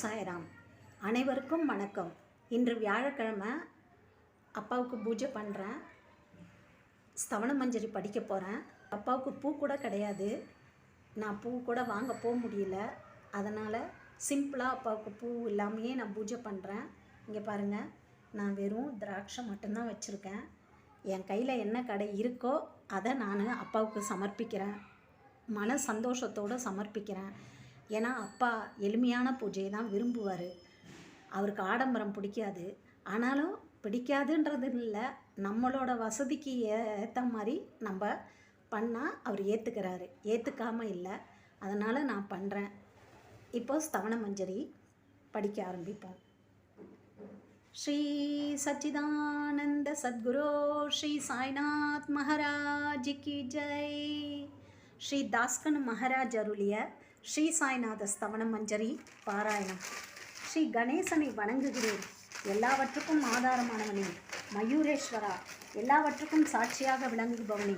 சாய்ராம். அனைவருக்கும் வணக்கம். இன்று வியாழக்கிழமை அப்பாவுக்கு பூஜை பண்ணுறேன் ஸ்தவன மஞ்சரி படிக்க போகிறேன் அப்பாவுக்கு பூ கூட கிடையாது. நான் பூ கூட வாங்க போக முடியல. அதனால் சிம்பிளாக அப்பாவுக்கு பூ இல்லாமையே நான் பூஜை பண்ணுறேன் இங்கே பாருங்கள் நான் வெறும் திராட்சை மட்டும்தான் வச்சுருக்கேன். என் கையில் என்ன கடை இருக்கோ அதை நான் அப்பாவுக்கு சமர்ப்பிக்கிறேன். மன சந்தோஷத்தோடு சமர்ப்பிக்கிறேன். ஏன்னா அப்பா எளிமையான பூஜையை தான் விரும்புவார். அவருக்கு ஆடம்பரம் பிடிக்காது. ஆனாலும் பிடிக்காதுன்றது இல்லை நம்மளோட வசதிக்கு ஏற்ற மாதிரி நம்ம பண்ணால் அவர் ஏற்றுக்கிறாரு ஏற்றுக்காமல் இல்லை. அதனால் நான் பண்ணுறேன் இப்போ ஸ்தவன மஞ்சரி படிக்க ஆரம்பிப்போம். ஸ்ரீ சச்சிதானந்த சத்குரு ஸ்ரீ சாய்நாத் மகாராஜ் கி ஜெய் ஸ்ரீ தாஸ்கன் மகாராஜ் அருளிய ஸ்ரீ சாய்நாத ஸ்தவனம் மஞ்சரி பாராயணம். ஸ்ரீ கணேசனை வணங்குகிறேன். எல்லாவற்றுக்கும் ஆதாரமானவனே. மயூரேஸ்வரா எல்லாவற்றுக்கும் சாட்சியாக விளங்குபவனே.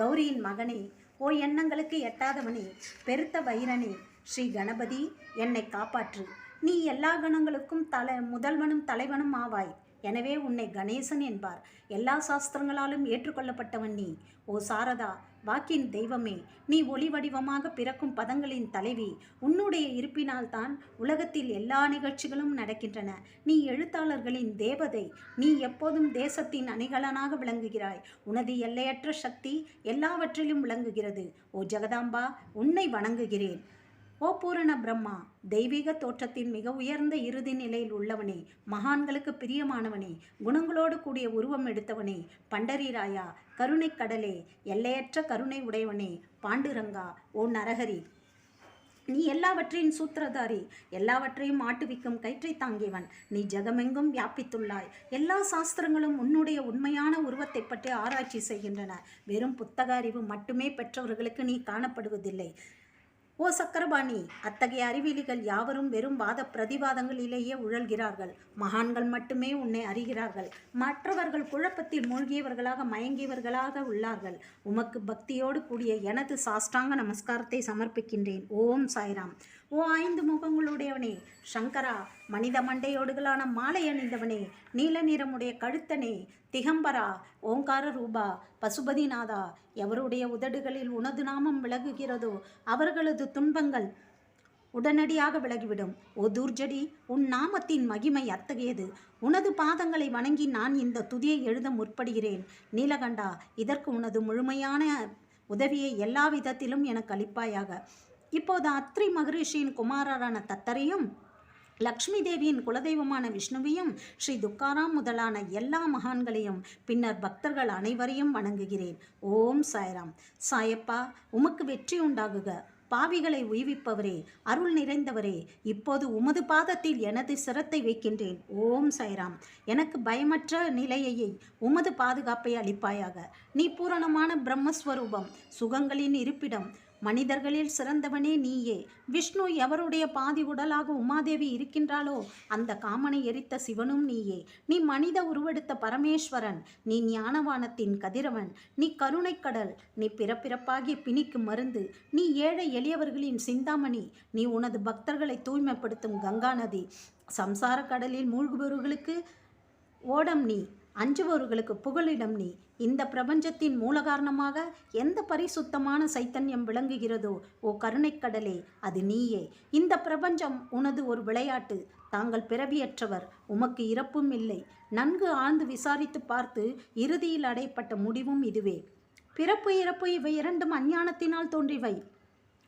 கௌரியின் மகனே ஓ எண்ணங்களுக்கு எட்டாதவனே. பெருத்த வைரனே ஸ்ரீ கணபதி என்னை காப்பாற்று. நீ எல்லா கணங்களுக்கும் தலை முதல்வனும் தலைவனும் ஆவாய். எனவே உன்னை கணேசன் என்பார். எல்லா சாஸ்திரங்களாலும் ஏற்றுக்கொள்ளப்பட்டவன் நீ. ஓ சாரதா வாக்கின் தெய்வமே நீ ஒளி வடிவமாக பிறக்கும் பதங்களின் தலைவி. உன்னுடைய இருப்பினால்தான் உலகத்தில் எல்லா நிகழ்ச்சிகளும் நடக்கின்றன. நீ எழுத்தாளர்களின் தேவதை நீ எப்போதும் தேசத்தின் அணிகலனாக விளங்குகிறாய். உனது எல்லையற்ற சக்தி எல்லாவற்றிலும் விளங்குகிறது. ஓ ஜெகதாம்பா உன்னை வணங்குகிறேன். ஓ பூரண பிரம்மா தெய்வீக தோற்றத்தின் மிக உயர்ந்த இறுதி நிலையில் உள்ளவனே மகான்களுக்கு பிரியமானவனே குணங்களோடு கூடிய உருவம் எடுத்தவனே பண்டரிராயா கருணை கடலே எல்லையற்ற கருணை உடையவனே பாண்டுரங்கா ஓ நரஹரி. நீ எல்லாவற்றையும் சூத்திரதாரி எல்லாவற்றையும் மாட்டுவிக்கும் கயிற்றை தாங்கியவன். நீ ஜெகமெங்கும் வியாபித்துள்ளாய். எல்லா சாஸ்திரங்களும் உன்னுடைய உண்மையான உருவத்தை பற்றி ஆராய்ச்சி செய்கின்றன. வெறும் புத்தக அறிவு மட்டுமே பெற்றவர்களுக்கு நீ காணப்படுவதில்லை. ஓ சக்கரபாணி அத்தகைய அறிவிலிகள் யாவரும் வெறும் வாத பிரதிவாதங்களிலேயே உழல்கிறார்கள். மகான்கள் மட்டுமே உன்னை அறிகிறார்கள். மற்றவர்கள் குழப்பத்தில் மூழ்கியவர்களாக மயங்கியவர்களாக உள்ளார்கள். உமக்கு பக்தியோடு கூடிய எனது சாஷ்டாங்க நமஸ்காரத்தை சமர்ப்பிக்கின்றேன். ஓம் சாய்ராம். ஓ ஐந்து முகங்களுடையவனே. சங்கரா மனித மண்டையோடுகளான மாலை அணிந்தவனே. நீல நிறமுடைய கழுத்தனே. திகம்பரா ஓங்கார ரூபா பசுபதிநாதா எவருடைய உதடுகளில் உனது நாமம் விலகுகிறதோ அவர்களது துன்பங்கள் உடனடியாக விலகிவிடும். ஓ துர்ஜடி உன் நாமத்தின் மகிமை அத்தகையது. உனது பாதங்களை வணங்கி நான் இந்த துதியை எழுத முற்படுகிறேன். நீலகண்டா இதற்கு உனது முழுமையான உதவியை எல்லா விதத்திலும் எனக்கு அளிப்பாயாக. இப்போது அத்ரி மகரிஷியின் குமாரரான தத்தரையும் லக்ஷ்மி தேவியின் குலதெய்வமான விஷ்ணுவையும் ஸ்ரீ துக்காராம் முதலான எல்லா மகான்களையும் பின்னர் பக்தர்கள் அனைவரையும் வணங்குகிறேன். ஓம் சாய்ராம். சாயப்பா உமக்கு வெற்றி உண்டாகுக. பாவிகளை உய்விப்பவரே அருள் நிறைந்தவரே. இப்போது உமது பாதத்தில் எனது சிரத்தை வைக்கின்றேன். ஓம் சாய்ராம். எனக்கு பயமற்ற நிலையை உமது பாதுகாப்பை அளிப்பாயாக. நீ பூரணமான பிரம்மஸ்வரூபம் சுகங்களின் இருப்பிடம். மனிதர்களில் சிறந்தவனே நீயே. விஷ்ணு எவருடைய பாதி உடலாக உமாதேவி இருக்கின்றாளோ அந்த காமனை எரித்த சிவனும் நீயே. நீ மனித உருவெடுத்த பரமேஸ்வரன் நீ ஞானவானத்தின் கதிரவன் நீ கருணைக்கடல் நீ பிறப்பிறப்பாகிய பிணிக்கு மருந்து நீ ஏழை எளியவர்களின் சிந்தாமணி நீ உனது பக்தர்களை தூய்மைப்படுத்தும் கங்கா நதி. சம்சார கடலில் மூழ்குபவர்களுக்கு ஓடம் நீ. அஞ்சுபவர்களுக்கு புகழிடம் நீ. இந்த பிரபஞ்சத்தின் மூல காரணமாக எந்த பரிசுத்தமான சைத்தன்யம் விளங்குகிறதோ ஓ கருணைக்கடலே அது நீயே. இந்த பிரபஞ்சம் உனது ஒரு விளையாட்டு. தாங்கள் பிறவியற்றவர் உமக்கு இறப்பும் இல்லை. நன்கு ஆழ்ந்து விசாரித்து பார்த்து இறுதியில் அடைப்பட்ட முடிவும் இதுவே. பிறப்பு இறப்பு இவை இரண்டும் அஞ்ஞானத்தினால் தோன்றிவை.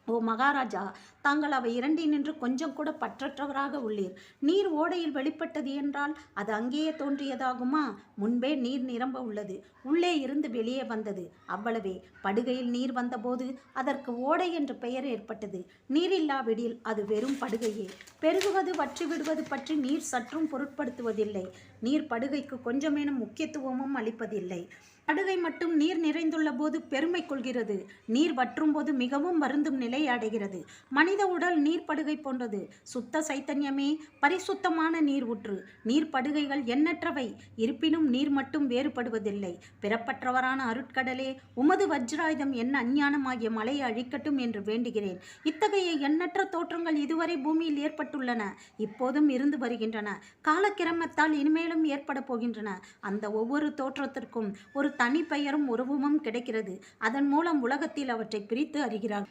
ஓ மகாராஜா தாங்கள் அவை இரண்டினின்று கொஞ்சம் கூட பற்றற்றவராக உள்ளீர். நீர் ஓடையில் வெளிப்பட்டது என்றால் அது அங்கேயே தோன்றியதாகுமா? முன்பே நீர் நிரம்ப உள்ளது. உள்ளே இருந்து வெளியே வந்தது. அவ்வளவே. படுகையில் நீர் வந்தபோது அதற்கு ஓடை என்ற பெயர் ஏற்பட்டது. நீரில்லாவிடில் அது வெறும் படுகையே. பெருகுவது வற்றி விடுவது பற்றி நீர் சற்றும் பொருட்படுத்துவதில்லை. நீர் படுகைக்கு கொஞ்சமேனும் முக்கியத்துவமும் அளிப்பதில்லை. படுகை மட்டும் நீர் நிறைந்துள்ள போது பெருமை கொள்கிறது. நீர் வற்றும் போது மிகவும் வருந்தும் நிலை அடைகிறது. மனித உடல் நீர் படுகை போன்றது. சுத்த சைத்தன்யமே பரிசுத்தமான நீர் ஊற்று. நீர்ப்படுகைகள் எண்ணற்றவை. இருப்பினும் நீர் மட்டும் வேறுபடுவதில்லை. பிறப்பற்றவரான அருட்கடலே உமது வஜ்ராயுதம் என்ன அஞ்ஞானமாகிய மலையை அழிக்கட்டும் என்று வேண்டுகிறேன். இத்தகைய எண்ணற்ற தோற்றங்கள் இதுவரை பூமியில் ஏற்பட்டுள்ளன. இப்போதும் இருந்து வருகின்றன. காலக்கிரமத்தால் இனிமேலும் ஏற்பட போகின்றன. அந்த ஒவ்வொரு தோற்றத்திற்கும் ஒரு தனி பெயரும் உருவமும் கிடைக்கிறது. அதன் மூலம் உலகத்தில் அவற்றை பிரித்து அறிகிறார்.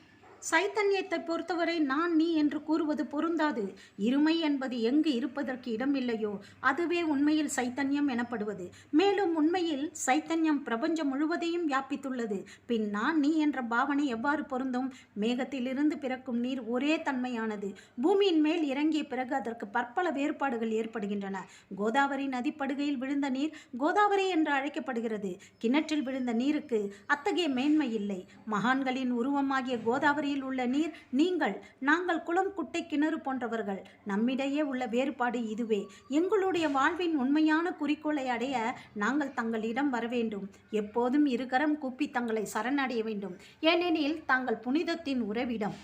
சைத்தன்யத்தை பொறுத்தவரை நான் நீ என்று கூறுவது பொருந்தாது. இருமை என்பது எங்கு இருப்பதற்கு இடமில்லையோ அதுவே உண்மையில் சைத்தன்யம் எனப்படுவது. மேலும் உண்மையில் சைத்தன்யம் பிரபஞ்சம் முழுவதையும் வியாபித்துள்ளது. பின் நான் நீ என்ற பாவனை எவ்வாறு பொருந்தும்? மேகத்திலிருந்து பிறக்கும் நீர் ஒரே தன்மையானது. பூமியின் மேல் இறங்கிய பிறகு அதற்கு பற்பல வேறுபாடுகள் ஏற்படுகின்றன. கோதாவரி நதிப்படுகையில் விழுந்த நீர் கோதாவரி என்று அழைக்கப்படுகிறது. கிணற்றில் விழுந்த நீருக்கு அத்தகைய மேன்மை இல்லை. மகான்களின் உருவமாகிய கோதாவரி கோதாவரியில் உள்ள நீர் நீங்கள் நாங்கள் குளம் குட்டை கிணறு போன்றவர்கள். நம்மிடையே உள்ள வேறுபாடு இதுவே. எங்களுடைய வாழ்வின் உண்மையான குறிக்கோளை அடைய நாங்கள் தங்களிடம் வர வேண்டும். எப்போதும் இருகரம் கூப்பி தங்களை சரணடைய வேண்டும். ஏனெனில் தாங்கள் புனிதத்தின் உறவிடம்.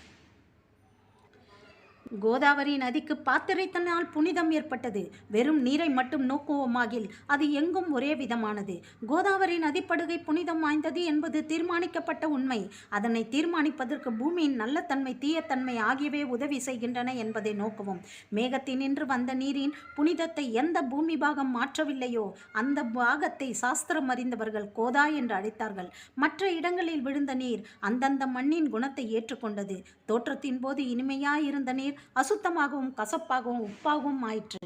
கோதாவரி நதிக்கு பாத்திரைத்தனால் புனிதம் ஏற்பட்டது. வெறும் நீரை மட்டும் நோக்குவோமாகில் அது எங்கும் ஒரே விதமானது. கோதாவரி நதிப்படுகை புனிதம் வாய்ந்தது என்பது தீர்மானிக்கப்பட்ட உண்மை. அதனை தீர்மானிப்பதற்கு பூமியின் நல்ல தன்மை தீயத்தன்மை ஆகியவை உதவி செய்கின்றன என்பதை நோக்குவோம். மேகத்தினின்று வந்த நீரின் புனிதத்தை எந்த பூமி பாகம் மாற்றவில்லையோ அந்த பாகத்தை சாஸ்திரம் அறிந்தவர்கள் கோதா என்று அழைத்தார்கள். மற்ற இடங்களில் விழுந்த நீர் அந்தந்த மண்ணின் குணத்தை ஏற்றுக்கொண்டது. தோற்றத்தின் போது இனிமையாயிருந்த நீர் அசுத்தமாகவும் கசப்பாகவும் உப்பாகவும் ஆயிற்று.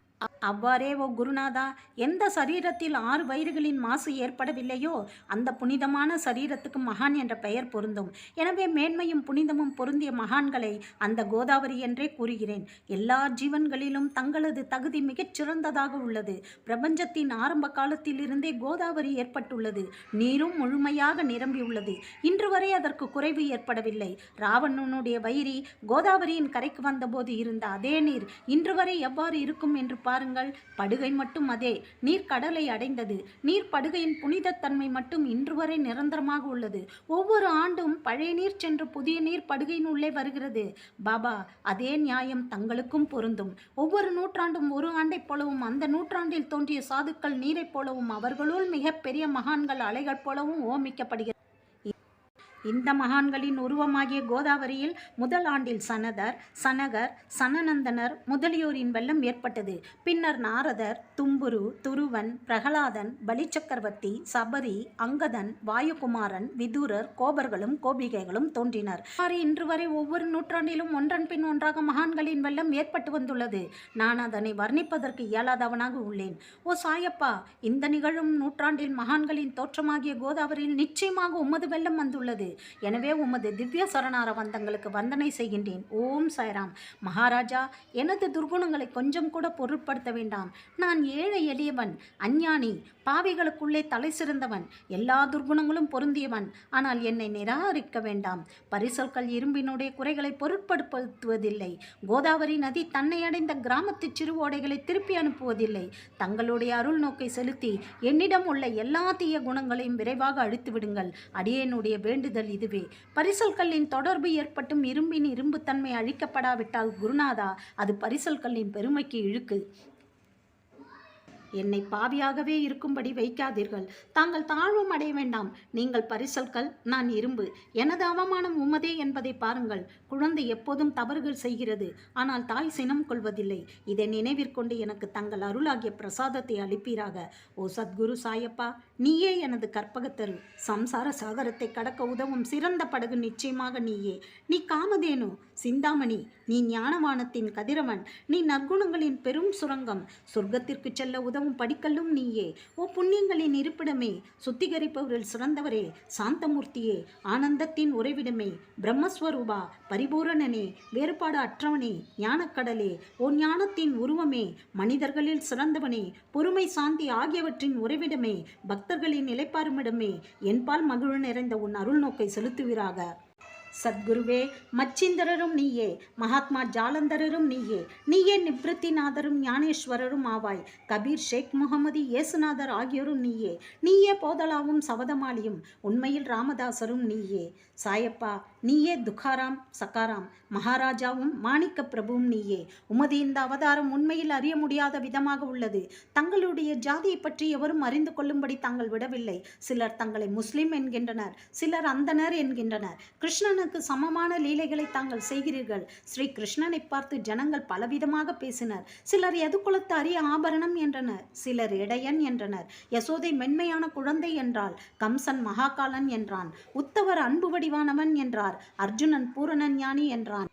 அவ்வாறே ஓ குருநாதா எந்த சரீரத்தில் ஆறு வயிறுகளின் மாசு ஏற்படவில்லையோ அந்த புனிதமான சரீரத்துக்கு மகான் என்ற பெயர் பொருந்தும். எனவே மேன்மையும் புனிதமும் பொருந்திய மகான்களை அந்த கோதாவரி என்றே கூறுகிறேன். எல்லா ஜீவன்களிலும் தங்களது தகுதி மிகச் சிறந்ததாக உள்ளது. பிரபஞ்சத்தின் ஆரம்ப காலத்திலிருந்தே கோதாவரி ஏற்பட்டுள்ளது. நீரும் முழுமையாக நிரம்பியுள்ளது. இன்று வரை அதற்கு குறைவு ஏற்படவில்லை. ராவணனுடைய வயிறி கோதாவரியின் கரைக்கு வந்தபோது இருந்த அதே நீர் இன்று வரை எவ்வாறு இருக்கும் என்று பாருங்கள். படுகை மட்டும் அதே. நீர் கடலை அடைந்தது. நீர் படுகையின் புனிதத்தன்மை மட்டும் இன்று வரை நிரந்தரமாக உள்ளது. ஒவ்வொரு ஆண்டும் பழைய நீர் சென்று புதிய நீர் படுகையின் உள்ளே வருகிறது. பாபா அதே நியாயம் தங்களுக்கும் பொருந்தும். ஒவ்வொரு நூற்றாண்டும் ஒரு ஆண்டைப் போலவும் அந்த நூற்றாண்டில் தோன்றிய சாதுக்கள் நீரைப் போலவும் அவர்களுள் மிகப்பெரிய மகான்கள் அலைகள் போலவும் ஓமிக்கப்படுகிறது இந்த மகான்களின் உருவமாகிய கோதாவரியில் முதல் ஆண்டில் சனதர் சனகர் சனநந்தனர் முதலியோரின் வெள்ளம் ஏற்பட்டது. பின்னர் நாரதர் தும்புரு துருவன் பிரகலாதன் பலிச்சக்கரவர்த்தி சபரி அங்கதன் வாயுகுமாரன் விதுரர் கோபர்களும் கோபிகைகளும் தோன்றினர். இன்று வரை ஒவ்வொரு நூற்றாண்டிலும் ஒன்றன் பின் ஒன்றாக மகான்களின் வெள்ளம் ஏற்பட்டு வந்துள்ளது. நான் அதனை வர்ணிப்பதற்கு இயலாதவனாக உள்ளேன். ஓ சாயப்பா இந்த நிகழும் நூற்றாண்டில் மகான்களின் தோற்றமாகிய கோதாவரியில் நிச்சயமாக உமது வெள்ளம் வந்துள்ளது. எனவே உமது திவ்ய சரணார வந்தங்களுக்கு வந்தனை செய்கின்றேன். ஓம் சாய்ராம். மகாராஜா எனது துர்குணங்களை கொஞ்சம் கூட பொருட்படுத்த வேண்டாம். நான் ஏழை எளியவன் அஞ்ஞானி பாவிகளுக்குள்ளே தலை சிறந்தவன் எல்லா துர்குணங்களும் பொருந்தியவன். ஆனால் என்னை நிராகரிக்க வேண்டாம். பரிசல்கள் இரும்பினுடைய குறைகளை பொருட்படுத்துவதில்லை. கோதாவரி நதி தன்னை அடைந்த கிராமத்து சிறுவோடைகளை திருப்பி அனுப்புவதில்லை. தங்களுடைய அருள் நோக்கை செலுத்தி என்னிடம் உள்ள எல்லா தீய குணங்களையும் விரைவாக அழித்து விடுங்கள். அடியேனுடைய வேண்டுதல் இதுவே. பரிசல்களின் தொடர்பு ஏற்பட்டும் இரும்பின் இரும்புத்தன்மை அழிக்கப்படாவிட்டால் குருநாதா அது பரிசல்களின் பெருமைக்கு இழுக்கு. என்னை பாவியாகவே இருக்கும்படி வைக்காதீர்கள். தாங்கள் தாழ்வும் அடைய வேண்டாம். நீங்கள் பரிசல்கள் நான் இரும்பு. எனது அவமானம் உமதே என்பதை பாருங்கள். குழந்தை எப்போதும் தவறுகள் செய்கிறது. ஆனால் தாய் சினம் கொள்வதில்லை. இதை நினைவிற்கொண்டு எனக்கு தங்கள் அருளாகிய பிரசாதத்தை அளிப்பீராக. ஓ சத்குரு சாயப்பா நீயே எனது கற்பகத்தரு. சம்சார சாகரத்தை கடக்க உதவும் சிறந்த படகு நிச்சயமாக நீயே. நீ காமதேனு. சிந்தாமணி நீ ஞானவானத்தின் கதிரவன். நீ நற்குணங்களின் பெரும் சுரங்கம். சொர்க்கத்திற்கு செல்ல உதவும் படிக்கல்லும் நீயே. ஓ புண்ணியங்களின் இருப்பிடமே சுத்திகரிப்பவரில் சிறந்தவரே சாந்தமூர்த்தியே. ஆனந்தத்தின் உறைவிடமே பிரம்மஸ்வரூபா பரிபூரணனே. வேறுபாடு அற்றவனே ஞானக்கடலே. ஓ ஞானத்தின் உருவமே மனிதர்களில் சிறந்தவனே. பொறுமை சாந்தி ஆகியவற்றின் உறைவிடமே பக்தர்களின் நிலைப்பாருமிடமே என்பால் மகிழ் நிறைந்த உன் அருள் நோக்கை செலுத்துவீராக. சத்குருவே மச்சிந்தரரும் நீயே மகாத்மா ஜாலந்தரரும் நீயே நீயே நிவத்திநாதரும் ஞானேஸ்வரரும் ஆவாய். கபீர் ஷேக் முகமது இயேசுநாதர் ஆகியோரும் நீயே நீயே போதலாவும் சவதமாலியும் உண்மையில் ராமதாசரும் நீயே. சாயப்பா நீயே துக்காராம் சக்காராம் மகாராஜாவும் மாணிக்க பிரபுவும் நீயே. உமது இந்த அவதாரம் உண்மையில் அறிய முடியாத விதமாக உள்ளது. தங்களுடைய ஜாதியை பற்றி எவரும் அறிந்து கொள்ளும்படி தாங்கள் விடவில்லை. சிலர் தங்களை முஸ்லிம் என்கின்றனர் சிலர் அந்தனர் என்கின்றனர். கிருஷ்ணனுக்கு சமமான லீலைகளை தாங்கள் செய்கிறீர்கள். ஸ்ரீ கிருஷ்ணனை பார்த்து ஜனங்கள் பலவிதமாக பேசினர். சிலர் எது குலத்து அரிய ஆபரணம் என்றனர். சிலர் இடையன் என்றனர். யசோதை மென்மையான குழந்தை என்றாள். கம்சன் மகாகாலன் என்றான். உத்தவர் அன்பு வடிவானவன் என்றார். அர்ஜுனன் பூரணன் ஞானி என்றான்.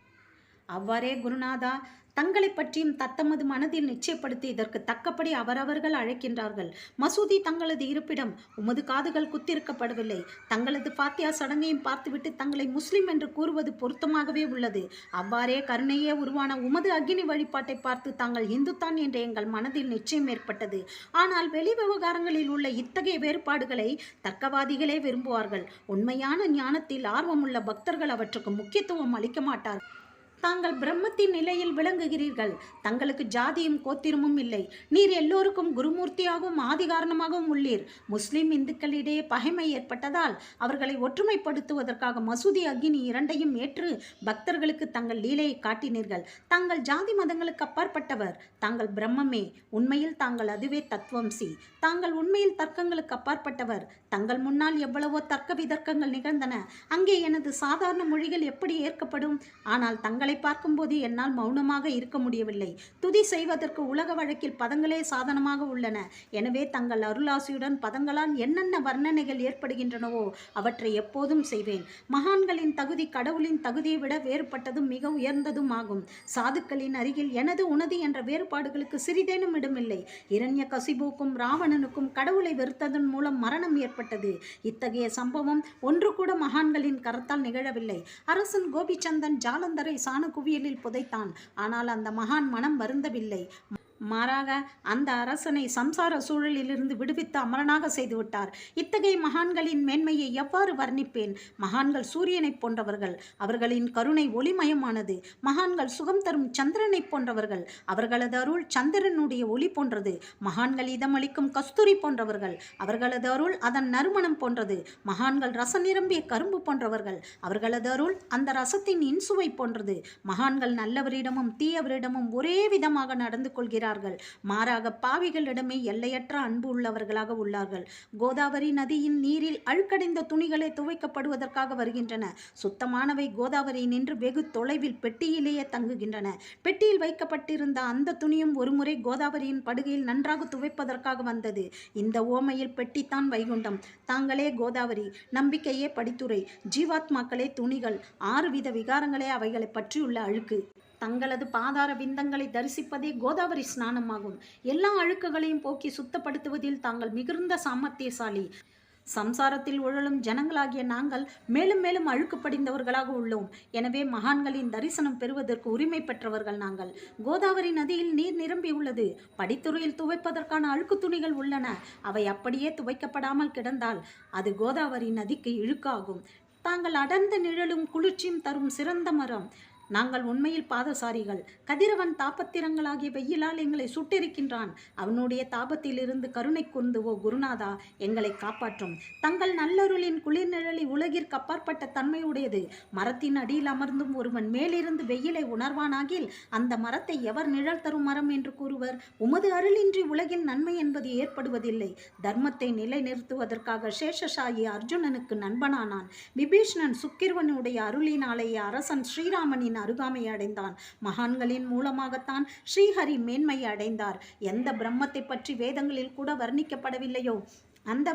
அவ்வாறே குருநாதா தங்களை பற்றியும் தத்தமது மனதில் நிச்சயப்படுத்தி இதற்கு தக்கபடி அவரவர்கள் அழைக்கின்றார்கள். மசூதி தங்களது இருப்பிடம். உமது காதுகள் குத்திருக்கப்படவில்லை. தங்களது பாத்தியா சடங்கையும் பார்த்துவிட்டு தங்களை முஸ்லிம் என்று கூறுவது பொருத்தமாகவே உள்ளது. அவ்வாறே கருணையே உருவான உமது அக்னி வழிபாட்டை பார்த்து தாங்கள் இந்துத்தான் என்ற எங்கள் மனதில் நிச்சயம் ஏற்பட்டது. ஆனால் வெளி விவகாரங்களில் உள்ள இத்தகைய வேறுபாடுகளை தர்க்கவாதிகளே விரும்புவார்கள். உண்மையான ஞானத்தில் ஆர்வமுள்ள பக்தர்கள் அவற்றுக்கு முக்கியத்துவம் அளிக்க மாட்டார்கள். தாங்கள் பிரம்மத்தின் நிலையில் விளங்குகிறீர்கள். தங்களுக்கு ஜாதியும் கோத்திரமும் இல்லை. நீர் எல்லோருக்கும் குருமூர்த்தியாகவும் ஆதிகாரணமாகவும் உள்ளீர். முஸ்லிம் இந்துக்களிடையே பகைமை ஏற்பட்டதால் அவர்களை ஒற்றுமைப்படுத்துவதற்காக மசூதி அக்னி இரண்டையும் ஏற்று பக்தர்களுக்கு தங்கள் லீலையை காட்டினீர்கள். தாங்கள் ஜாதி மதங்களுக்கு அப்பாற்பட்டவர். தாங்கள் பிரம்மமே. உண்மையில் தாங்கள் அதுவே தத்துவம்சி தாங்கள் உண்மையில் தர்க்கங்களுக்கு அப்பாற்பட்டவர். தங்கள் முன்னால் எவ்வளவோ தர்க்க விதர்க்கங்கள் நிகழ்ந்தன. அங்கே எனது சாதாரண மொழிகள் எப்படி ஏற்கப்படும்? ஆனால் தங்களை பார்க்கும்போது என்னால் மௌனமாக இருக்க முடியவில்லை. துதி செய்வதற்கு உலக வழக்கில் பதங்களே சாதனமாக உள்ளன. எனவே தங்கள் அருளாசியுடன் பதங்களால் என்னென்ன வர்ணனைகள் ஏற்படுகின்றனவோ அவற்றை எப்போதும் செய்வேன். மகான்களின் தகுதி கடவுளின் தகுதியை விட வேறுபட்டதும் மிக உயர்ந்ததும் ஆகும் சாதுக்களின் அருகில் எனது உனது என்ற வேறுபாடுகளுக்கு சிறிதேனும் இடமில்லை. இரண்ய கசிபுக்கும் ராவணனுக்கும் கடவுளை வெறுத்ததன் மூலம் மரணம் ஏற்பட்டது. இத்தகைய சம்பவம் ஒன்று கூட மகான்களின் கரத்தால் நிகழவில்லை. அரசன் கோபிச்சந்தன் ஜாலந்தரை சான் குவியலில் புதைத்தான். ஆனால் அந்த மகான் மனம் வருந்தவில்லை. மாறாக அந்த அரசனை சம்சார சூழலிலிருந்து விடுவித்து அமரனாக செய்துவிட்டார். இத்தகைய மகான்களின் மேன்மையை எவ்வாறு வர்ணிப்பேன்? மகான்கள் சூரியனைப் போன்றவர்கள். அவர்களின் கருணை ஒளிமயமானது. மகான்கள் சுகம் தரும் சந்திரனைப் போன்றவர்கள். அவர்களது அருள் சந்திரனுடைய ஒளி போன்றது. மகான்கள் இதமளிக்கும் கஸ்தூரி போன்றவர்கள். அவர்களது அருள் அதன் நறுமணம் போன்றது. மகான்கள் ரச நிரம்பிய கரும்பு போன்றவர்கள். அவர்களது அருள் அந்த ரசத்தின் இன்சுவை போன்றது. மகான்கள் நல்லவரிடமும் தீயவரிடமும் ஒரே விதமாக நடந்து கொள்கிறார் கொள்கிறார்கள் மாறாக பாவிகளிடமே எல்லையற்ற அன்பு உள்ளவர்களாக உள்ளார்கள். கோதாவரி நதியின் நீரில் அழுக்கடைந்த துணிகளை துவைக்கப்படுவதற்காக வருகின்றன. சுத்தமானவை கோதாவரி நின்று வெகு தொலைவில் பெட்டியிலேயே தங்குகின்றன. பெட்டியில் வைக்கப்பட்டிருந்த அந்த துணியும் ஒருமுறை கோதாவரியின் படுகையில் நன்றாக துவைப்பதற்காக வந்தது. இந்த ஓமையில் பெட்டித்தான் வைகுண்டம். தாங்களே கோதாவரி நம்பிக்கையே படித்துறை ஜீவாத்மாக்களே துணிகள் ஆறு வித விகாரங்களே அவைகளை பற்றியுள்ள அழுக்கு. தங்களது பாதார விந்தங்களை தரிசிப்பதே கோதாவரி ஸ்நானமாகும். எல்லா அழுக்குகளையும் போக்கி சுத்தப்படுத்துவதில் தாங்கள் மிகுந்த சாமர்த்தியசாலி. சம்சாரத்தில் உழலும் ஜனங்களாகிய நாங்கள் மேலும் மேலும் அழுக்கு படிந்தவர்களாக உள்ளோம். எனவே மகான்களின் தரிசனம் பெறுவதற்கு உரிமை பெற்றவர்கள் நாங்கள். கோதாவரி நதியில் நீர் நிரம்பி உள்ளது. படித்துறையில் துவைப்பதற்கான அழுக்கு துணிகள் உள்ளன. அவை அப்படியே துவைக்கப்படாமல் கிடந்தால் அது கோதாவரி நதிக்கு இழுக்காகும். தாங்கள் அடர்ந்த நிழலும் குளிர்ச்சியும் தரும் சிறந்த மரம். நாங்கள் உண்மையில் பாதசாரிகள். கதிரவன் தாபத்திரங்களாகிய வெயிலால் எங்களை சுட்டிருக்கின்றான். அவனுடைய தாபத்திலிருந்து கருணை கூர்ந்து ஓ குருநாதா எங்களை காப்பாற்றும். தங்கள் நல்லருளின் குளிர் நிழலை உலகிற்கு அப்பாற்பட்ட தன்மையுடையது. மரத்தின் அடியில் அமர்ந்தும் ஒருவன் மேலிருந்து வெயிலை உணர்வானாகில் அந்த மரத்தை எவர் நிழல் தரும் மரம் என்று கூறுவர்? உமது அருளின்றி உலகின் நன்மை என்பது ஏற்படுவதில்லை. தர்மத்தை நிலைநிறுத்துவதற்காக சேஷசாயி அர்ஜுனனுக்கு நண்பனானான். விபீஷ்ணன் சுக்கிரவனுடைய அருளினாலேயே அரசன் ஸ்ரீராமனின் அருகாமை அடைந்தான். மகான்களின் மூலமாகத்தான் ஸ்ரீஹரி மேன்மை அடைந்தார். எந்த பிரம்மத்தை பற்றி வேதங்களில் கூட வர்ணிக்கப்படவில்லையோ அந்த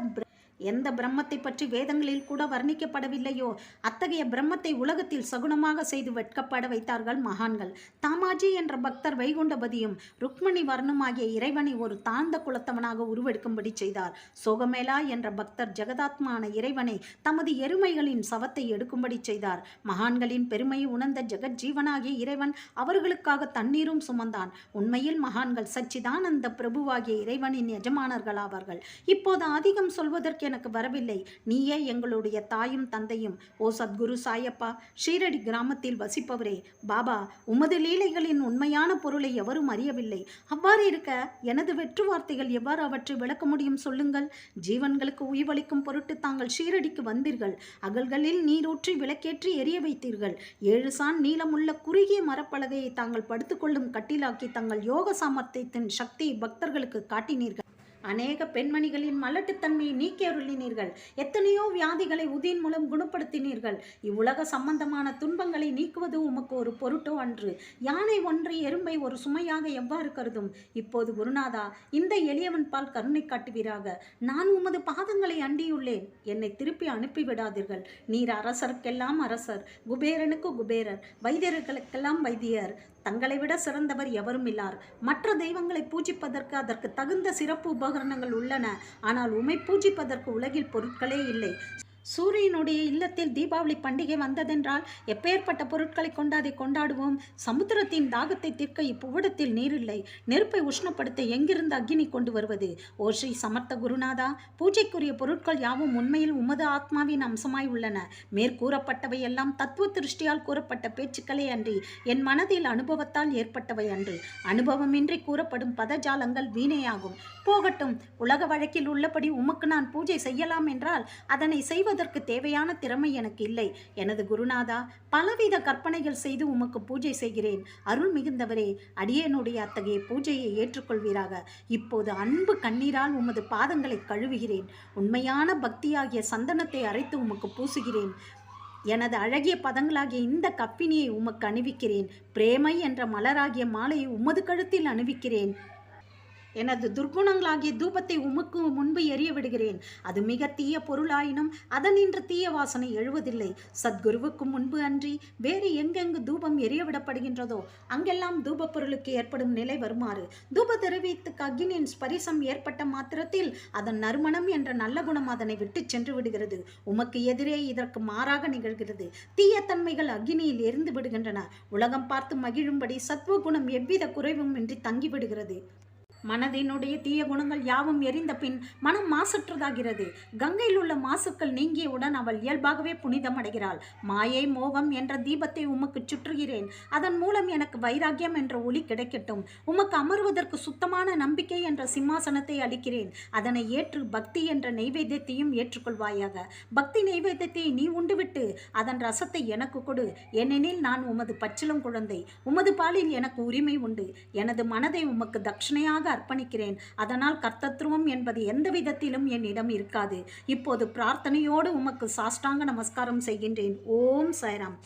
எந்த பிரம்மத்தை பற்றி வேதங்களில் கூட வர்ணிக்கப்படவில்லையோ? அத்தகைய பிரம்மத்தை உலகத்தில் சகுனமாக செய்து வெட்கப்பட வைத்தார்கள் மகான்கள். தாமாஜி என்ற பக்தர் வைகுண்டபதியும் ருக்மணி வர்ணமாகிய இறைவனை ஒரு தாழ்ந்த குலத்தவனாக உருவெடுக்கும்படி செய்தார். சோகமேலா என்ற பக்தர் ஜெகதாத்மான இறைவனை தமது எருமைகளின் சவத்தை எடுக்கும்படி செய்தார். மகான்களின் பெருமையை உணர்ந்த ஜெகஜ்ஜீவனாகிய இறைவன் அவர்களுக்காக தண்ணீரும் சுமந்தான். உண்மையில் மகான்கள் சச்சிதானந்த பிரபுவாகிய இறைவனின் எஜமானர்களாவார்கள். இப்போது அதிகம் சொல்வதற்கு எனக்கு வரவில்லை. நீயே எங்களுடைய தாயும் தந்தையும். ஓ சத்குரு சாயப்பா ஷீரடி கிராமத்தில் வசிப்பவரே பாபா உமது லீலைகளின் உண்மையான பொருளை எவரும் அறியவில்லை. அவ்வாறு இருக்க எனது வெற்று வார்த்தைகள் எவ்வாறு அவற்றை விளக்க முடியும் சொல்லுங்கள். ஜீவன்களுக்கு உயிர்வளிக்கும் பொருட்டு தாங்கள் ஷீரடிக்கு வந்தீர்கள். அகல்களில் நீரூற்றி விளக்கேற்றி எரிய வைத்தீர்கள். ஏழு சான் நீளமுள்ள குறுகிய மரப்பலகையை தாங்கள் படுத்துக்கொள்ளும் கட்டிலாக்கி தங்கள் யோக சாமர்த்தியத்தின் சக்தியை பக்தர்களுக்கு காட்டினீர்கள். அநேக பெண்மணிகளின் மலட்டுத்தன்மையை நீக்கி அருளினீர்கள். எத்தனையோ வியாதிகளை உதியின் மூலம் குணப்படுத்தினீர்கள். இவ்வுலக சம்பந்தமான துன்பங்களை நீக்குவது உமக்கு ஒரு பொருட்டோ அன்று. யானை ஒன்றை எறும்பை ஒரு சுமையாக எவ்வாறு கருதும்? இப்போது குருநாதா இந்த எளியவன் பால் கருணை காட்டுவீராக. நான் உமது பாதங்களை அண்டியுள்ளேன். என்னை திருப்பி அனுப்பிவிடாதீர்கள். நீர் அரசருக்கெல்லாம் அரசர். குபேரனுக்கு குபேரர். வைத்தியர்களுக்கெல்லாம் வைத்தியர். தங்களை விட சிறந்தவர் எவரும் இல்லார். மற்ற தெய்வங்களை பூஜிப்பதற்கு அதற்கு தகுந்த சிறப்பு உபகரணங்கள் உள்ளன. ஆனால் உமை பூஜிப்பதற்கு உலகில் பொருட்களே இல்லை. சூரியனுடைய இல்லத்தில் தீபாவளி பண்டிகை வந்ததென்றால் எப்பேற்பட்ட பொருட்களை கொண்டு அதை கொண்டாடுவோம்? சமுத்திரத்தின் தாகத்தை தீர்க்க இப்புவிடத்தில் நீரில்லை. நெருப்பை உஷ்ணப்படுத்த எங்கிருந்து அக்னி கொண்டு வருவது? ஓ ஸ்ரீ சமர்த்த குருநாதா பூஜைக்குரிய பொருட்கள் யாவும் உண்மையில் உமது ஆத்மாவின் அம்சமாய் உள்ளன. மேற்கூறப்பட்டவை எல்லாம் தத்துவ திருஷ்டியால் கூறப்பட்ட பேச்சுக்களே அன்றி என் மனதில் அனுபவத்தால் ஏற்பட்டவை அன்று. அனுபவமின்றி கூறப்படும் பதஜாலங்கள் வீணையாகும். போகட்டும் உலக வழக்கில் உள்ளபடி உமக்கு நான் பூஜை செய்யலாம் என்றால் அதனை செய்வது செய்வதற்கு தேவையான திறமை எனக்கு இல்லை. எனது குருநாதா பலவித கற்பனைகள் செய்து உமக்கு பூஜை செய்கிறேன். அருள் மிகுந்தவரே அடியேனுடைய அத்தகைய பூஜையை ஏற்றுக்கொள்வீராக. இப்போது அன்பு கண்ணீரால் உமது பாதங்களை கழுவுகிறேன். உண்மையான பக்தியாகிய சந்தனத்தை அரைத்து உமக்கு பூசுகிறேன். எனது அழகிய பதங்களாகிய இந்த கப்பினியை உமக்கு அணிவிக்கிறேன். பிரேமை என்ற மலராகிய மாலையை உமது கழுத்தில் அணிவிக்கிறேன். எனது துர்க்குணங்களாகிய தூபத்தை உமக்கு முன்பு எரிய விடுகிறேன் அது மிக தீய பொருளாயினும் அதனின்று தீய வாசனை எழுவதில்லை. சத்குருவுக்கு முன்பு அன்றி வேறு எங்கெங்கு தூபம் எரிய விடப்படுகின்றதோ அங்கெல்லாம் தூப பொருளுக்கு ஏற்படும் நிலை வருமாறு. தூப திரவியத்துக்கு அக்னியின் ஸ்பரிசம் ஏற்பட்ட மாத்திரத்தில் அதன் நறுமணம் என்ற நல்ல குணம் அதனை விட்டு சென்று விடுகிறது. உமக்கு எதிரே இதற்கு மாறாக நிகழ்கிறது. தீயத்தன்மைகள் அக்னியில் எரிந்து விடுகின்றன. உலகம் பார்த்து மகிழும்படி சத்வ குணம் எவ்வித குறைவும் இன்றி தங்கிவிடுகிறது. மனதினுடைய தீய குணங்கள் யாவும் எரிந்த பின் மனம் மாசற்றதாகிறது. கங்கையில் உள்ள மாசுக்கள் நீங்கியவுடன் அவள் இயல்பாகவே புனிதமடைகிறாள் மாயை மோகம் என்ற தீபத்தை உமக்கு சுற்றுகிறேன். அதன் மூலம் எனக்கு வைராக்கியம் என்ற ஒளி கிடைக்கட்டும். உமக்கு அமர்வதற்கு சுத்தமான நம்பிக்கை என்ற சிம்மாசனத்தை அளிக்கிறேன். அதனை ஏற்று பக்தி என்ற நெய்வேத்தியத்தையும் ஏற்றுக்கொள்வாயாக. பக்தி நெய்வேத்தியத்தை நீ உண்டுவிட்டு அதன் ரசத்தை எனக்கு கொடு. ஏனெனில் நான் உமது பச்சிலும் குழந்தை. உமது பாலில் எனக்கு உரிமை உண்டு. எனது மனதை உமக்கு தட்சிணையாக அர்ப்பணிக்கிறேன். அதனால் கர்த்தத்துவம் என்பது எந்த விதத்திலும் என்னிடம் இருக்காது. இப்போது பிரார்த்தனையோடு உமக்கு சாஷ்டாங்க நமஸ்காரம் செய்கின்றேன். ஓம் சாய்ராம்.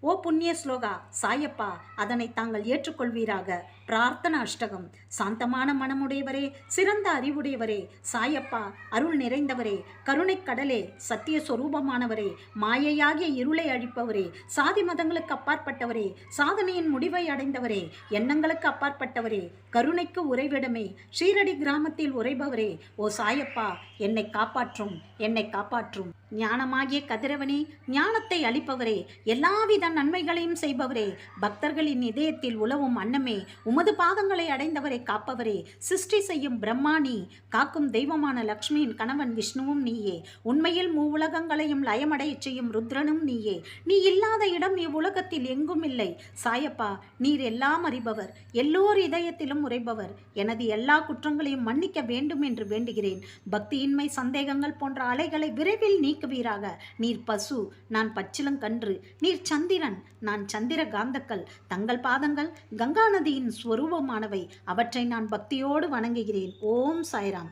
ஓ புண்ணிய ஸ்லோகா சாயப்பா அதனை தாங்கள் ஏற்றுக்கொள்வீராக. பிரார்த்தன அஷ்டகம். சாந்தமான மனமுடையவரே சிறந்த அறிவுடையவரே சாயப்பா அருள் நிறைந்தவரே கருணைக் கடலே சத்திய சொரூபமானவரே மாயையாகிய இருளை அழிப்பவரே சாதி மதங்களுக்கு அப்பாற்பட்டவரே சாதனையின் முடிவை அடைந்தவரே எண்ணங்களுக்கு அப்பாற்பட்டவரே கருணைக்கு உறைவிடமே ஷீரடி கிராமத்தில் உறைபவரே ஓ சாயப்பா என்னை காப்பாற்றும் என்னை காப்பாற்றும். ஞானமாகிய கதிரவனே ஞானத்தை அளிப்பவரே எல்லாவித நன்மைகளையும் செய்பவரே பக்தர்களின் இதயத்தில் உலவும் அன்னமே உமது பாதங்களை அடைந்தவரை காப்பவரே. சிருஷ்டி செய்யும் பிரம்மாணி காக்கும் தெய்வமான லக்ஷ்மியின் கணவன் விஷ்ணுவும் நீயே. உண்மையில் மூவுலகங்களையும் லயமடைய செய்யும் ருத்ரனும் நீயே. நீ இல்லாத இடம் இவ்வுலகத்தில் எங்கும் இல்லை சாயப்பா நீர் எல்லாம் அறிபவர். எல்லோர் இதயத்திலும் உரைபவர் எனது எல்லா குற்றங்களையும் மன்னிக்க வேண்டும் என்று வேண்டுகிறேன். பக்தியின்மை சந்தேகங்கள் போன்ற அலைகளை விரைவில் நீக்குவீராக. நீர் பசு நான் பச்சிலங்கன்று. நீர் சந்திரன் நான் சந்திர காந்தக்கள் தங்கள் பாதங்கள் கங்கா நதியின் ஸ்வரூபமானவை அவற்றை நான் பக்தியோடு வணங்குகிறேன். ஓம் சாய்ராம்.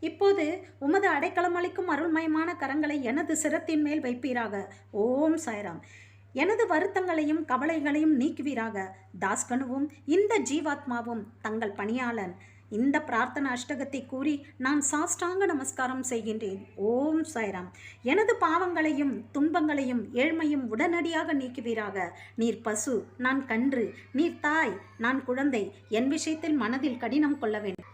இப்போது உமது அடைக்கலம் அளிக்கும் அருள்மயமான கரங்களை எனது சிரத்தின் மேல் வைப்பீராக. ஓம் சாய்ராம். எனது வருத்தங்களையும் கவலைகளையும் நீக்குவீராக. தாஸ்கனுவும் இந்த ஜீவாத்மாவும் தங்கள் பணியாளன். இந்த பிரார்த்தனை அஷ்டகத்தை கூறி நான் சாஷ்டாங்க நமஸ்காரம் செய்கின்றேன். ஓம் சாய்ராம். எனது பாவங்களையும் துன்பங்களையும் ஏழ்மையும் உடனடியாக நீக்குவீராக. நீர் பசு நான் கன்று நீர் தாய் நான் குழந்தை என் விஷயத்தில் மனதில் கடினம் கொள்ள வேண்டும்.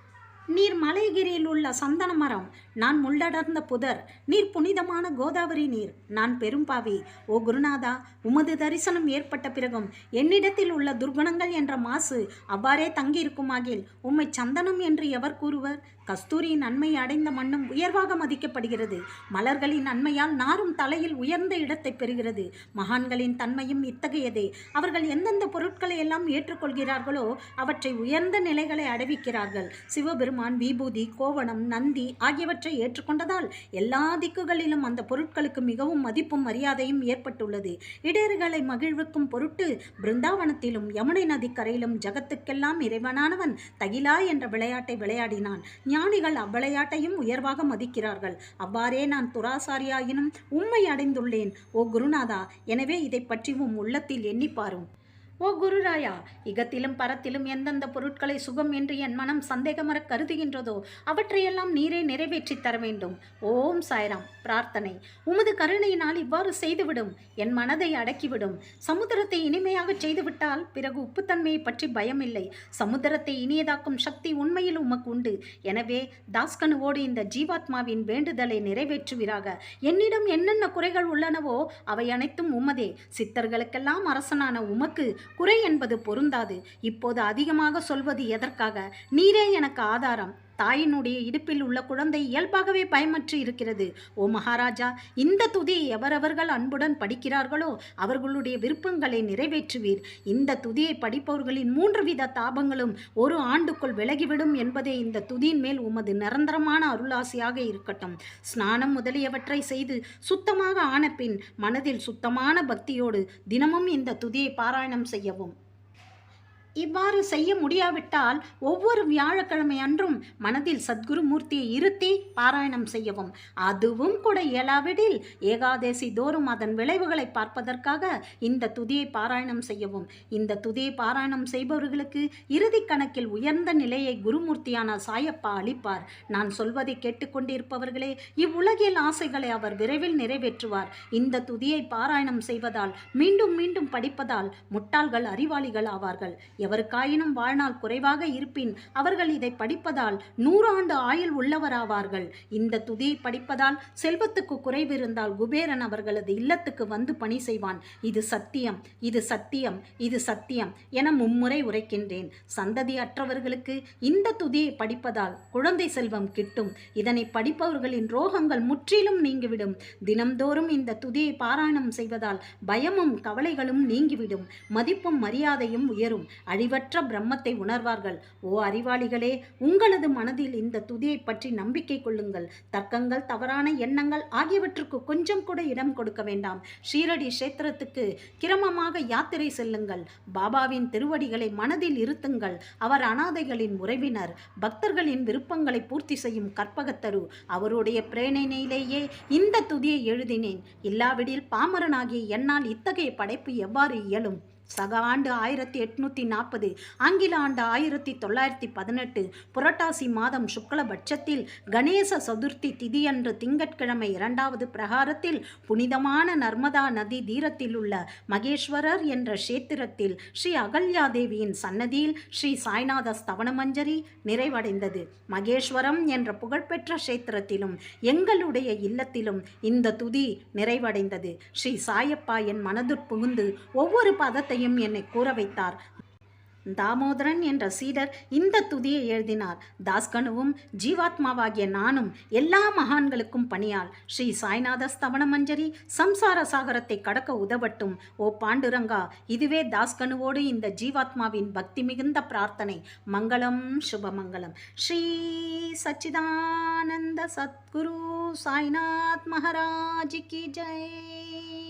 நீர் மலைகிரியில் உள்ள சந்தன மரம் நான் முள்ளடர்ந்த புதர் நீர் புனிதமான கோதாவரி நீர். நான் பெரும்பாவி ஓ குருநாதா உமது தரிசனம் ஏற்பட்ட பிறகும் என்னிடத்தில் உள்ள துர்குணங்கள் என்ற மாசு அவ்வாறே தங்கியிருக்குமாகில் உம்மை சந்தனம் என்று எவர் கூறுவர்? கஸ்தூரியின் நன்மை அடைந்த மண்ணும் உயர்வாக மதிக்கப்படுகிறது. மலர்களின் நன்மையால் நாரும் தலையில் உயர்ந்த இடத்தை பெறுகிறது. மகான்களின் தன்மையும் இத்தகையதே. அவர்கள் எந்தெந்த பொருட்களை எல்லாம் ஏற்றுக்கொள்கிறார்களோ அவற்றை உயர்ந்த நிலைகளை அடைவிக்கிறார்கள். சிவபெருமான் விபூதி கோவணம் நந்தி ஆகியவற்றை ஏற்றுக்கொண்டதால் எல்லா திக்குகளிலும் அந்த பொருட்களுக்கு மிகவும் மதிப்பும் மரியாதையும் ஏற்பட்டுள்ளது. இடையர்களை மகிழ்வுக்கும் பொருட்டு பிருந்தாவனத்திலும் யமுனை நதிக்கரையிலும் ஜகத்துக்கெல்லாம் இறைவனானவன் தகிலா என்ற விளையாட்டை விளையாடினான். ஞானிகள் அவ்விளையாட்டையும் உயர்வாக மதிக்கிறார்கள். அவ்வாறே நான் துராசாரியாயினும் உண்மை அடைந்துள்ளேன். ஓ குருநாதா எனவே இதை பற்றி உம் உள்ளத்தில் எண்ணிப்பாரும் ஓ குருராயா இகத்திலும் பரத்திலும் எந்தெந்த பொருட்களை சுகம் என்று என் மனம் சந்தேகமர கருதுகின்றதோ அவற்றையெல்லாம் நீரே நிறைவேற்றித் தர வேண்டும். ஓம் சாய்ராம் பிரார்த்தனை. உமது கருணையினால் இவ்வாறு செய்துவிடும். என் மனதை அடக்கிவிடும். சமுத்திரத்தை இனிமையாக செய்துவிட்டால் பிறகு உப்புத்தன்மையை பற்றி பயமில்லை. சமுத்திரத்தை இனியதாக்கும் சக்தி உண்மையில் உமக்கு உண்டு. எனவே தாஸ்கனுவோடு இந்த ஜீவாத்மாவின் வேண்டுதலை நிறைவேற்றுவீராக. என்னிடம் என்னென்ன குறைகள் உள்ளனவோ அவை அனைத்தும் உமதே. சித்தர்களுக்கெல்லாம் அரசனான உமக்கு குறை என்பது பொருந்தாது. இப்போது அதிகமாக சொல்வது எதற்காக? நீரே எனக்கு ஆதாரம். தாயினுடைய இடுப்பில் உள்ள குழந்தை இயல்பாகவே பயமற்று இருக்கிறது. ஓ மகாராஜா இந்த துதியை எவரவர்கள் அன்புடன் படிக்கிறார்களோ அவர்களுடைய விருப்பங்களை நிறைவேற்றுவீர். இந்த துதியை படிப்பவர்களின் மூன்று வித தாபங்களும் ஒரு ஆண்டுக்குள் விலகிவிடும் என்பதே இந்த துதியின் மேல் உமது நிரந்தரமான அருளாசியாக இருக்கட்டும். ஸ்நானம் முதலியவற்றை செய்து சுத்தமாக ஆன பின் மனதில் சுத்தமான பக்தியோடு தினமும் இந்த துதியை பாராயணம் செய்யவும். இவ்வாறு செய்ய முடியாவிட்டால் ஒவ்வொரு வியாழக்கிழமை அன்றும் மனதில் சத்குருமூர்த்தியை இருத்தி பாராயணம் செய்யவும். அதுவும் கூட இயலாவிடில் ஏகாதேசி தோறும் அதன் விளைவுகளை பார்ப்பதற்காக இந்த துதியை பாராயணம் செய்யவும். இந்த துதியை பாராயணம் செய்பவர்களுக்கு இறுதி கணக்கில் உயர்ந்த நிலையை குருமூர்த்தியான சாயப்பா அளிப்பார். நான் சொல்வதை கேட்டுக்கொண்டிருப்பவர்களே இவ்வுலகில் ஆசைகளை அவர் விரைவில் நிறைவேற்றுவார். இந்த துதியை பாராயணம் செய்வதால் மீண்டும் மீண்டும் படிப்பதால் முட்டாள்கள் அறிவாளிகள் ஆவார்கள். எவருக்காயினும் வாழ்நாள் குறைவாக இருப்பின் அவர்கள் இதை படிப்பதால் நூறாண்டு ஆயுள் உள்ளவராவார்கள். இந்த துதியை படிப்பதால் செல்வத்துக்கு குறைவு இருந்தால் குபேரன் அவர்களது இல்லத்துக்கு வந்து பணி செய்வான். இது சத்தியம் இது சத்தியம் இது சத்தியம் என மும்முறை உரைக்கின்றேன். சந்ததி அற்றவர்களுக்கு இந்த துதியை படிப்பதால் குழந்தை செல்வம் கிட்டும். இதனை படிப்பவர்களின் ரோகங்கள் முற்றிலும் நீங்கிவிடும். தினம்தோறும் இந்த துதியை பாராயணம் செய்வதால் பயமும் கவலைகளும் நீங்கிவிடும். மதிப்பும் மரியாதையும் உயரும். அழிவற்ற பிரம்மத்தை உணர்வார்கள். ஓ அறிவாளிகளே உங்களது மனதில் இந்த துதியை பற்றி நம்பிக்கை கொள்ளுங்கள். தர்க்கங்கள் தவறான எண்ணங்கள் ஆகியவற்றுக்கு கொஞ்சம் கூட இடம் கொடுக்க வேண்டாம். ஷீரடி கஷேத்திரத்துக்கு கிரமமாக யாத்திரை செல்லுங்கள். பாபாவின் திருவடிகளை மனதில் இருத்துங்கள். அவர் அனாதைகளின் உறவினர். பக்தர்களின் விருப்பங்களை பூர்த்தி செய்யும் கற்பகத்தரு. அவருடைய பிரேரணையிலேயே இந்த துதியை எழுதினேன். இல்லாவிடில் பாமரனாகிய என்னால் இத்தகைய படைப்பு எவ்வாறு இயலும்? சக ஆண்டு ஆயிரத்தி எட்நூற்றி நாற்பது ஆங்கில ஆண்டு ஆயிரத்தி தொள்ளாயிரத்தி பதினெட்டு புரட்டாசி மாதம் சுக்லபட்சத்தில் கணேச சதுர்த்தி திதியன்று திங்கட்கிழமை இரண்டாவது பிரகாரத்தில் புனிதமான நர்மதா நதி தீரத்தில் உள்ள மகேஸ்வரர் என்ற கஷேத்திரத்தில் ஸ்ரீ அகல்யாதேவியின் சன்னதியில் ஸ்ரீ சாய்நாத ஸ்தவனமஞ்சரி நிறைவடைந்தது. மகேஸ்வரம் என்ற புகழ்பெற்ற கஷேத்திரத்திலும் எங்களுடைய இல்லத்திலும் இந்த துதி நிறைவடைந்தது. ஸ்ரீ சாயப்பா என் மனதுட் புகுந்து ஒவ்வொரு பதத்தை விஷயத்தையும் என்னை கூற வைத்தார் தாமோதரன் என்ற சீடர் இந்த துதியை எழுதினார். தாஸ்கனுவும் ஜீவாத்மாவாகிய நானும் எல்லா மகான்களுக்கும் பணியால் ஸ்ரீ சாய்நாத ஸ்தவன மஞ்சரி சம்சார சாகரத்தை கடக்க உதவட்டும். ஓ பாண்டுரங்கா இதுவே தாஸ்கனுவோடு இந்த ஜீவாத்மாவின் பக்தி மிகுந்த பிரார்த்தனை. மங்களம் சுபமங்கலம் ஸ்ரீ சச்சிதானந்த சத்குரு சாய்நாத் மகாராஜ் கி ஜெய்.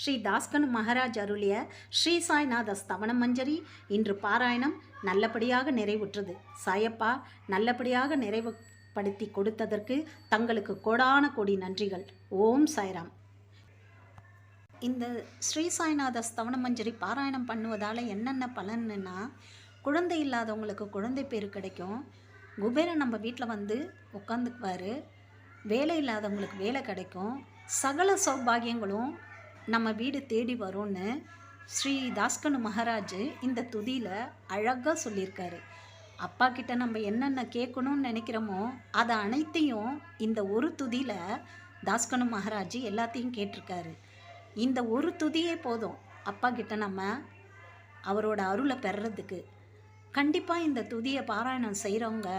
ஸ்ரீ தாஸ்கனு மகாராஜ் அருளிய ஸ்ரீ சாய்நாத ஸ்தவன மஞ்சரி இன்று பாராயணம் நல்லபடியாக நிறைவுற்றது. சாயப்பா நல்லபடியாக நிறைவுபடுத்தி கொடுத்ததற்கு தங்களுக்கு கோடான கோடி நன்றிகள். ஓம் சாய்ராம். இந்த ஸ்ரீ சாய்நாத ஸ்தவன மஞ்சரி பாராயணம் பண்ணுவதால் என்னென்ன பலன்னா குழந்தை இல்லாதவங்களுக்கு குழந்தை பேர் கிடைக்கும். குபேரன் நம்ம வீட்டில் வந்து உட்காந்துக்குவார் வேலை இல்லாதவங்களுக்கு வேலை கிடைக்கும். சகல சௌபாகியங்களும் நம்ம வீடு தேடி வரும்னு ஸ்ரீ தாஸ்கனு மகாராஜ் இந்த துதியில் அழகாக சொல்லியிருக்காரு. அப்பா கிட்ட நம்ம என்னென்ன கேட்கணும்னு நினைக்கிறோமோ அதை அனைத்தையும் இந்த ஒரு துதியில் தாஸ்கனு மகாராஜ் எல்லாத்தையும் கேட்டிருக்காரு. இந்த ஒரு துதியே போதும். அப்பா கிட்ட நம்ம அவரோட அருளை பெறுறதுக்கு. கண்டிப்பாக இந்த துதியை பாராயணம் செய்கிறவங்க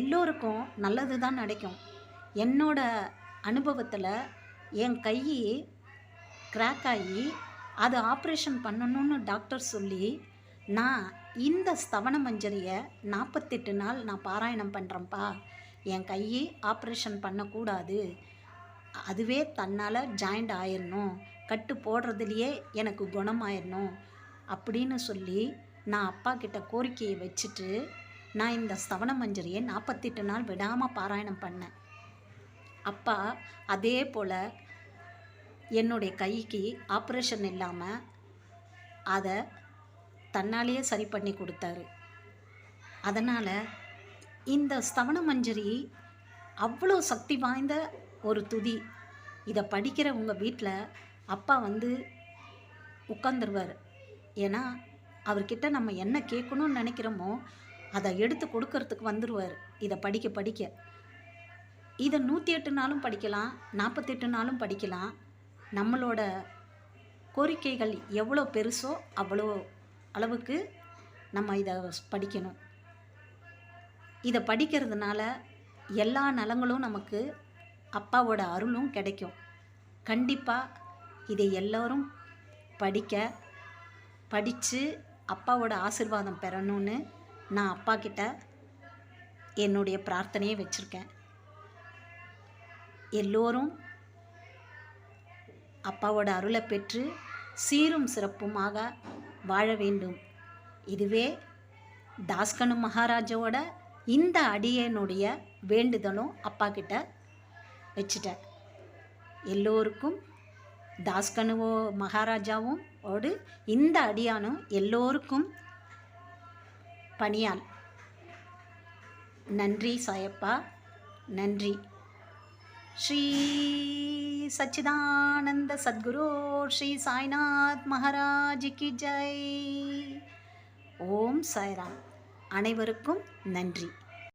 எல்லோருக்கும் நல்லது தான் நடக்கும். என்னோட அனுபவத்தில் என் கை கிராக் ஆகி அது ஆப்ரேஷன் பண்ணணும்னு டாக்டர் சொல்லி நான் இந்த ஸ்தவன மஞ்சரியை நாற்பத்தெட்டு நாள் நான் பாராயணம் பண்ணுறேன்ப்பா என் கையை ஆப்ரேஷன் பண்ணக்கூடாது. அதுவே தன்னால் ஜாயிண்ட் ஆயிடணும் கட்டு போடுறதுலையே எனக்கு குணமாயிடணும் அப்படின்னு சொல்லி நான் அப்பா கிட்ட கோரிக்கையை வச்சுட்டு நான் இந்த ஸ்தவன மஞ்சரியை நாற்பத்தெட்டு நாள் விடாமல் பாராயணம் பண்ணேன். அப்பா அதே போல் என்னுடைய கைக்கு ஆப்ரேஷன் இல்லாமல் அதை தன்னாலேயே சரி பண்ணி கொடுத்தாரு. அதனால் இந்த ஸ்தவன மஞ்சரி அவ்வளோ சக்தி வாய்ந்த ஒரு துதி. இதை படிக்கிற உங்கள் வீட்டில் அப்பா வந்து உட்காந்துருவார் ஏன்னா அவர்கிட்ட நம்ம என்ன கேட்கணும்னு நினைக்கிறோமோ அதை எடுத்து கொடுக்கறதுக்கு வந்துடுவார் இதை படிக்க படிக்க. இதை நூற்றி எட்டு நாளும் படிக்கலாம் நாற்பத்தெட்டு நாளும் படிக்கலாம். நம்மளோட கோரிக்கைகள் எவ்வளோ பெருசோ அவ்வளோ அளவுக்கு நம்ம இதை படிக்கணும். இதை படிக்கிறதுனால எல்லா நலங்களும் நமக்கு அப்பாவோட அருளும் கிடைக்கும். கண்டிப்பாக இதை எல்லோரும் படிக்க படித்து அப்பாவோட ஆசிர்வாதம் பெறணும்னு நான் அப்பா கிட்ட என்னுடைய பிரார்த்தனையை வச்சுருக்கேன். எல்லோரும் அப்பாவோட அருளை பெற்று சீரும் சிறப்புமாக வாழ வேண்டும். இதுவே தாஸ்கனு மகாராஜாவோட இந்த அடியனுடைய வேண்டுதலும் அப்பா கிட்ட வச்சுட்டேன் எல்லோருக்கும் தாஸ்கனுவோ மகாராஜாவும் ஓடு இந்த அடியானும் எல்லோருக்கும் பணியால் நன்றி சாயப்பா நன்றி. ஸ்ரீ சச்சிதானந்த சத்குரு ஸ்ரீ சாய்நாத் மகாராஜ் கி ஜெய். ஓம் சாய்ராம். அனைவருக்கும் நன்றி.